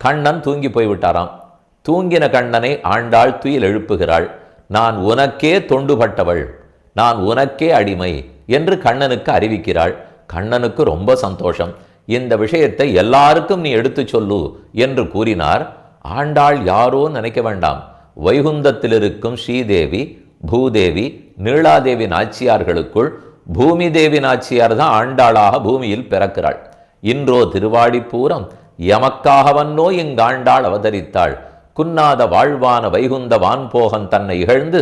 கண்ணன் தூங்கி போய்விட்டாராம். தூங்கின கண்ணனை ஆண்டாள் துயில் எழுப்புகிறாள். நான் உனக்கே தொண்டுபட்டவள். நான் உனக்கே அடிமை என்று கண்ணனுக்கு அறிவிக்கிறாள். கண்ணனுக்கு ரொம்ப சந்தோஷம். இந்த விஷயத்தை எல்லாருக்கும் நீ எடுத்துச் சொல்லு என்று கூறினார். ஆண்டாள் யாரோ நினைக்க வேண்டாம். வைகுந்தத்தில் இருக்கும் ஸ்ரீதேவி பூதேவி நீளாதேவி நாச்சியார்களுக்குள் பூமி தேவி நாச்சியார் தான் ஆண்டாளாக பூமியில் பிறக்கிறாள். இன்றோ திருவாடிப்பூரம் எமக்காகவன்னோ இங்காண்டாள் அவதரித்தாள். குன்னாத வாழ்வான வைகுந்த வான்போகன் தன்னை இகழ்ந்து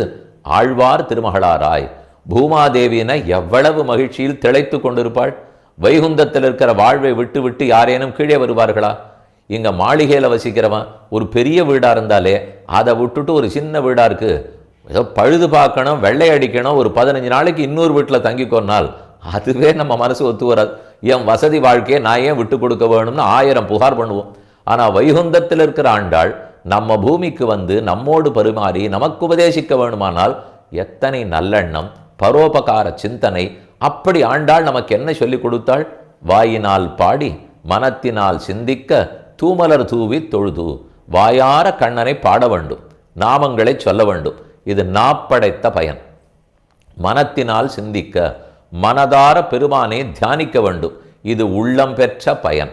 ஆழ்வார் திருமகளாராய். பூமாதேவியினை எவ்வளவு மகிழ்ச்சியில் திளைத்து கொண்டிருப்பாள். வைகுந்தத்தில் இருக்கிற வாழ்வை விட்டு விட்டு யாரேனும் கீழே வருவார்களா? இங்க மாளிகையில் வசிக்கிறவன் ஒரு பெரிய வீடா இருந்தாலே அதை விட்டுட்டு ஒரு சின்ன வீடா இருக்கு. ஏதோ பழுது பார்க்கணும் வெள்ளை அடிக்கணும் ஒரு பதினஞ்சு நாளைக்கு இன்னொரு வீட்டில் தங்கிக்கொன்னால் அதுவே நம்ம மனசு ஒத்து வராது. என் வசதி வாழ்க்கையை நான் ஏன் விட்டு கொடுக்க வேணும்னு ஆயிரம் புகார் பண்ணுவோம். ஆனால் வைகுந்தத்தில் இருக்கிற ஆண்டாள் நம்ம பூமிக்கு வந்து நம்மோடு பரிமாறி நமக்கு உபதேசிக்க வேணுமானால் எத்தனை நல்லெண்ணம் பரோபகார சிந்தனை அப்படி ஆண்டாள் நமக்கு என்ன சொல்லிக் கொடுத்தாள்? வாயினால் பாடி மனத்தினால் சிந்திக்க தூமலர் தூவி தொழுது வாயார கண்ணனை பாட வேண்டும் நாமங்களை சொல்ல வேண்டும். இது நாப்படைத்த பயன். மனத்தினால் சிந்திக்க மனதார பெருமானை தியானிக்க வேண்டும். இது உள்ளம் பெற்ற பயன்.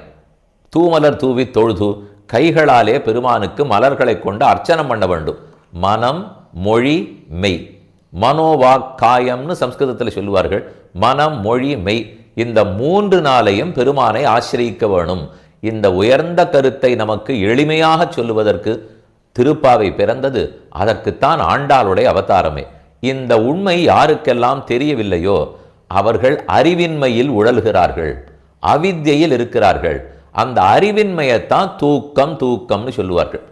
தூமலர் தூவி தொழுது கைகளாலே பெருமானுக்கு மலர்களை கொண்டு அர்ச்சனம் பண்ண வேண்டும். மனம் மொழி மெய். மனோவாக் காயம்னு சம்ஸ்கிருதத்தில் சொல்லுவார்கள். மனம் மொழி மெய். இந்த மூன்று நாளையும் பெருமானை ஆசிரியிக்க வேணும். இந்த உயர்ந்த கருத்தை நமக்கு எளிமையாக சொல்லுவதற்கு திருப்பாவை பிறந்தது. அதற்குத்தான் ஆண்டாளுடைய அவதாரமே. இந்த உண்மை யாருக்கெல்லாம் தெரியவில்லையோ அவர்கள் அறிவின்மையில் உழல்கிறார்கள் அவித்தியில் இருக்கிறார்கள். அந்த அறிவின்மையைத்தான் தூக்கம் தூக்கம்னு சொல்லுவார்கள்.